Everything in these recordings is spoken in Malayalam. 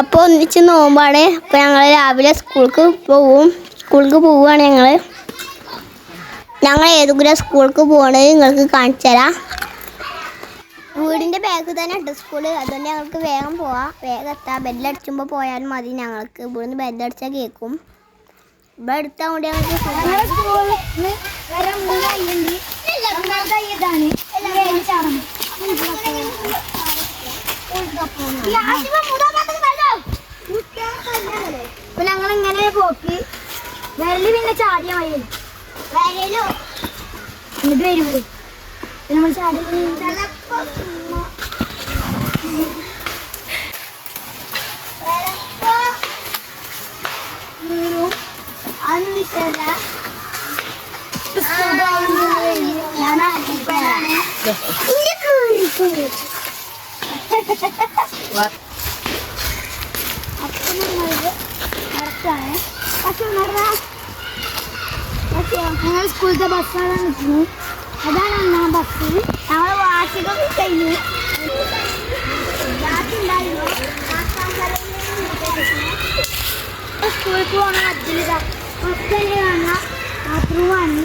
അപ്പോൾ ഒന്നിച്ച് നോമ്പാണ്. അപ്പോൾ ഞങ്ങൾ രാവിലെ സ്കൂൾക്ക് പോവും. സ്കൂൾക്ക് പോവുകയാണ് ഞങ്ങൾ. ഞങ്ങൾ ഏതെങ്കിലും സ്കൂൾക്ക് പോകണത് നിങ്ങൾക്ക് കാണിച്ചു തരാം. വീടിന്റെ ബാഗ് തന്നെ ഉണ്ട് സ്കൂൾ അതുകൊണ്ട് ഞങ്ങൾക്ക് വേഗം പോവാം. വേഗം എത്താം. ബെല്ലടിച്ചുമ്പോൾ പോയാലും മതി ഞങ്ങൾക്ക്. ഇവിടുന്ന് ബെല്ലടിച്ചാൽ കേൾക്കും. ഇവിടെ എടുത്താൽ കൊണ്ട് ഞങ്ങൾക്ക് അപ്പൊ ഞങ്ങൾ ഇങ്ങനെ പോക്കി വിരൽ പിന്നെ ചാടിയ മതി എന്നിട്ട് വരുമ്പോ പിന്നെ നമ്മൾ ചാടി അപ്പൊ നമ്മളത് നടക്കാണ് പക്ഷെ ഞങ്ങൾ സ്കൂളിലത്തെ ബസ്സാണ് നിൽക്കുന്നത്. അതാണ് ഒന്നാം ബസ് ഞങ്ങൾ വാർഷികം കഴിഞ്ഞു. സ്കൂളിൽ പോകണ മധ്യത ബസ്സിന്റെ കാണുന്ന ബാത്റൂമാണ്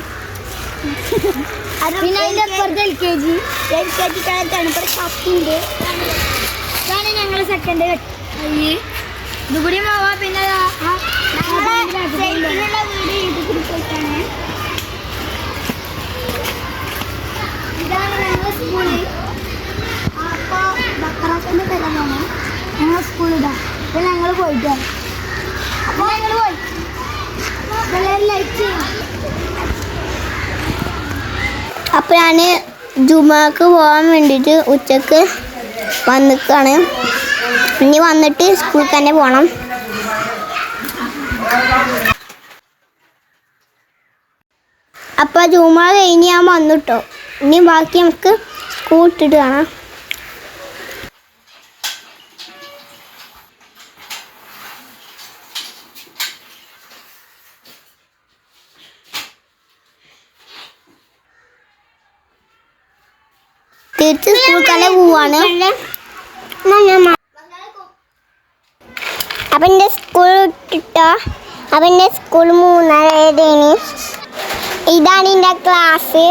പിന്നെ അതിന്റെ അപ്പുറത്ത് L K G L K G തണുപ്പറ കപ്പുണ്ട് ഇതാണ് ഞങ്ങൾ സെക്കൻഡ് കഴിഞ്ഞ് ഇതുകൂടി പോവാ പിന്നെ ഇതാ അപ്പോൾ ഞങ്ങൾ പോയിട്ട്. അപ്പൊ ഞങ്ങൾ പോയി. ചെയ്യണം ഞാൻ ജുമാക്ക് പോകാൻ വേണ്ടിയിട്ട് ഉച്ചയ്ക്ക് വന്നിക്കാണ്. ഇനി വന്നിട്ട് സ്കൂളിൽ തന്നെ പോകണം അപ്പോൾ ജുമാ കഴിഞ്ഞ് ഞാൻ വന്നിട്ടോ ഇനി ബാക്കി നമുക്ക് സ്കൂൾ ഇട്ടിട്ട് കാണാം. തിരിച്ച് സ്കൂൾ തന്നെ പോവാണ്. അപ്പം സ്കൂൾ ഇട്ടോ അപ്പം സ്കൂൾ മൂന്നരേന് ഇതാണ് എന്റെ ക്ലാസ്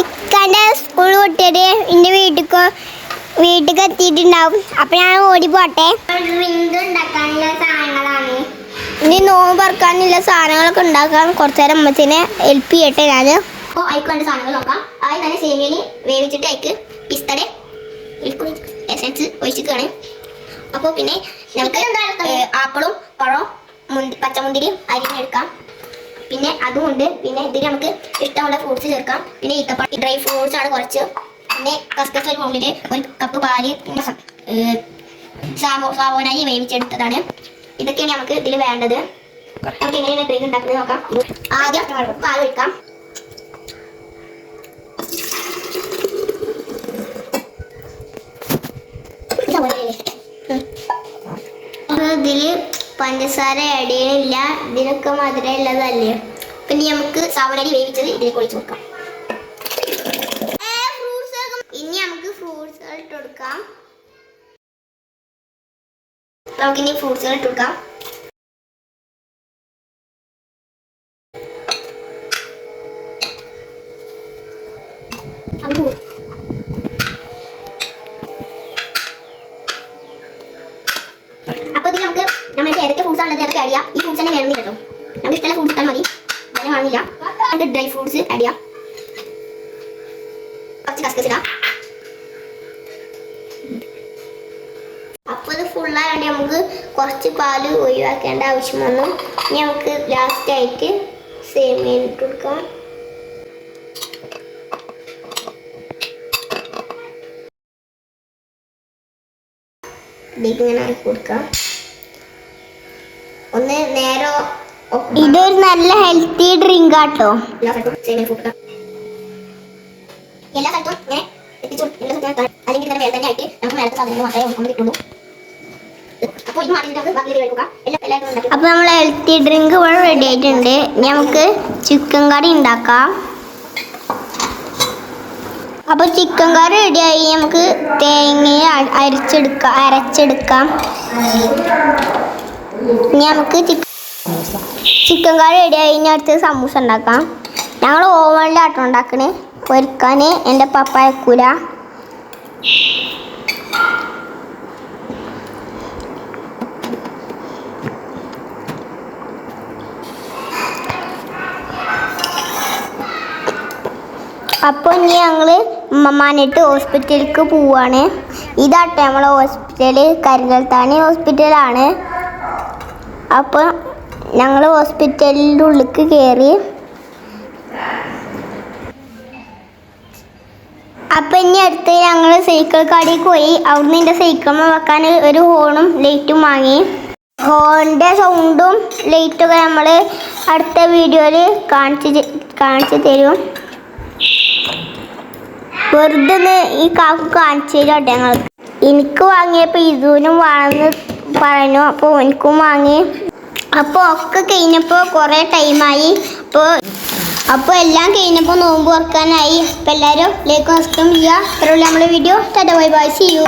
ഇക്കന്റെ സ്കൂൾ വിട്ടിട്ട് എന്റെ വീട്ടിൽ വീട്ടിൽ എത്തിയിട്ടുണ്ടാവും. അപ്പം ഞാൻ ഓടി പോട്ടെ. ഇനി നോമ്പ് പറക്കാനുള്ള സാധനങ്ങളൊക്കെ ഉണ്ടാക്കാൻ കുറച്ച് നേരം അമ്മച്ചിനെ ഹെൽപ്പ് ചെയ്യട്ടെ ഞാൻ അപ്പോൾ അയക്ക് വേണ്ട സാധനങ്ങൾ നോക്കാം. ആദ്യം തന്നെ സേമിയയിൽ വേവിച്ചിട്ട് അയക്ക്. പിസ്തടെ എസൻസ് ഒഴിച്ചിട്ടാണ് അപ്പോൾ പിന്നെ നമുക്ക് ആപ്പിളും പഴവും മുന്തി പച്ചമുന്തിരിയും അരിഞ്ഞെടുക്കാം പിന്നെ അതും ഉണ്ട്. പിന്നെ ഇതിൽ നമുക്ക് ഇഷ്ടമുള്ള ഫ്രൂട്ട്സ് ചേർക്കാം. പിന്നെ ഈത്തപ്പഴം ഡ്രൈ ഫ്രൂട്ട്സ് ആണ് കുറച്ച്. പിന്നെ കസ്കസ് ഒരു മുകളിൽ ഒരു കപ്പ് പാൽ പിന്നെ സ- ഏഹ്, സാവോ സാവോനായി വേവിച്ചെടുത്തതാണ്. ഇതൊക്കെയാണ് നമുക്ക് ഇതിൽ വേണ്ടത്. നമുക്ക് എങ്ങനെയാണ് ഡ്രിങ്ക് ഉണ്ടാക്കുന്നത് നോക്കാം. ആദ്യം പാൽ ഒഴിക്കാം അപ്പൊ ഇതിൽ പഞ്ചസാര ചെയ്യണില്ല ഇതിനൊക്കെ മധുരം ഉള്ളതല്ലേ? പിന്നെ നമുക്ക് സാവണരി വേവിച്ചത് ഇതിലേക്ക് ഒഴിച്ചു കൊടുക്കാം ഇനി നമുക്ക് ഫ്രൂട്ട്സ് ഇട്ട് കൊടുക്കാം. നമുക്കിനി ഫ്രൂട്ട്സ് ഇട്ട് കൊടുക്കാം. അത് തന്നെ വേണമെന്നില്ല കേട്ടോ. നമുക്ക് ഇഷ്ടമുള്ള ഫ്രൂട്ട്സ് ഇട്ടാൽ മതി. അങ്ങനെ കാണില്ല എന്നിട്ട് ഡ്രൈ ഫ്രൂട്ട്സ് ആഡ് ചെയ്യാം. കുറച്ച് കസ്കസ് ഇടാം. അപ്പോൾ ഇത് ഫുള്ളായതുകൊണ്ട് നമുക്ക് കുറച്ച് പാൽ ഒഴിവാക്കേണ്ട ആവശ്യം വന്നു. ഇനി നമുക്ക് ലാസ്റ്റ് ആയിട്ട് സേമിയ ഇട്ട് കൊടുക്കാം. ഇതിങ്ങനെ ആക്കി കൊടുക്കാം. ഒന്ന് നേരോ ഇതൊരു നല്ല ഹെൽത്തി ഡ്രിങ്ക് ആട്ടോ. എല്ലാ സ്ഥലത്തും ഇങ്ങനെ എത്തിച്ചു അല്ലെങ്കിൽ തന്നെ തന്നെ ആയിട്ട് നമുക്ക് നേരത്തെ സാധനങ്ങൾ മാത്രമേ നമുക്ക് കിട്ടുള്ളൂ. അപ്പൊ നമ്മൾ ഹെൽത്തി ഡ്രിങ്ക് ഇവിടെ റെഡി ആയിട്ടുണ്ട്. നമുക്ക് ചിക്കൻ കറി ഉണ്ടാക്കാം. അപ്പോൾ ചിക്കൻ കറി റെഡിയായി നമുക്ക് തേങ്ങയെ അരച്ചെടുക്കാം അരച്ചെടുക്കാം. ഇനി നമുക്ക് ചിക്കൻ കറി റെഡിയായി കഴിഞ്ഞ അടുത്ത് സമൂസ ഉണ്ടാക്കാം. ഞങ്ങൾ ഓവനിലാട്ടോ ഉണ്ടാക്കണേ. പൊരിക്കാൻ എന്റെ പപ്പ അയക്കൂല. അപ്പോൾ ഇനി ഞങ്ങൾ ഉമ്മമാനിട്ട് ഹോസ്പിറ്റലിലേക്ക് പോവാണ്. ഇതാട്ടെ നമ്മളെ ഹോസ്പിറ്റൽ കരിങ്കൽത്താണി ഹോസ്പിറ്റലാണ് അപ്പോൾ ഞങ്ങൾ ഹോസ്പിറ്റലിന്റെ ഉള്ളിലേക്ക് കയറി അപ്പം ഇനി അടുത്ത് ഞങ്ങൾ സൈക്കിൾ കടയിൽ പോയി. അവിടുന്ന് എന്റെ സൈക്കിൾ വെക്കാൻ ഒരു ഹോണും ലൈറ്റും വാങ്ങി. ഹോണിന്റെ സൗണ്ടും ലൈറ്റൊക്കെ നമ്മൾ അടുത്ത വീഡിയോയിൽ കാണിച്ച് കാണിച്ചു തരും. വെറുതെ ഈ കാക്കു കാണിച്ചു തരോട്ടെ ഞങ്ങൾ എനിക്ക് വാങ്ങിയപ്പോൾ ഇതുവിനും വേണമെന്ന് പറഞ്ഞു അപ്പോൾ എനിക്കും വാങ്ങി. അപ്പോൾ ഒക്കെ കഴിഞ്ഞപ്പോൾ കുറേ ടൈമായി അപ്പോൾ അപ്പോൾ എല്ലാം കഴിഞ്ഞപ്പോൾ നോമ്പ് ഓർക്കാനായി അപ്പോൾ എല്ലാവരും ലൈക്ക് സബ്സ്ക്രൈബ് ചെയ്യുക. അത്രയുള്ള നമ്മുടെ video tata bye bye see you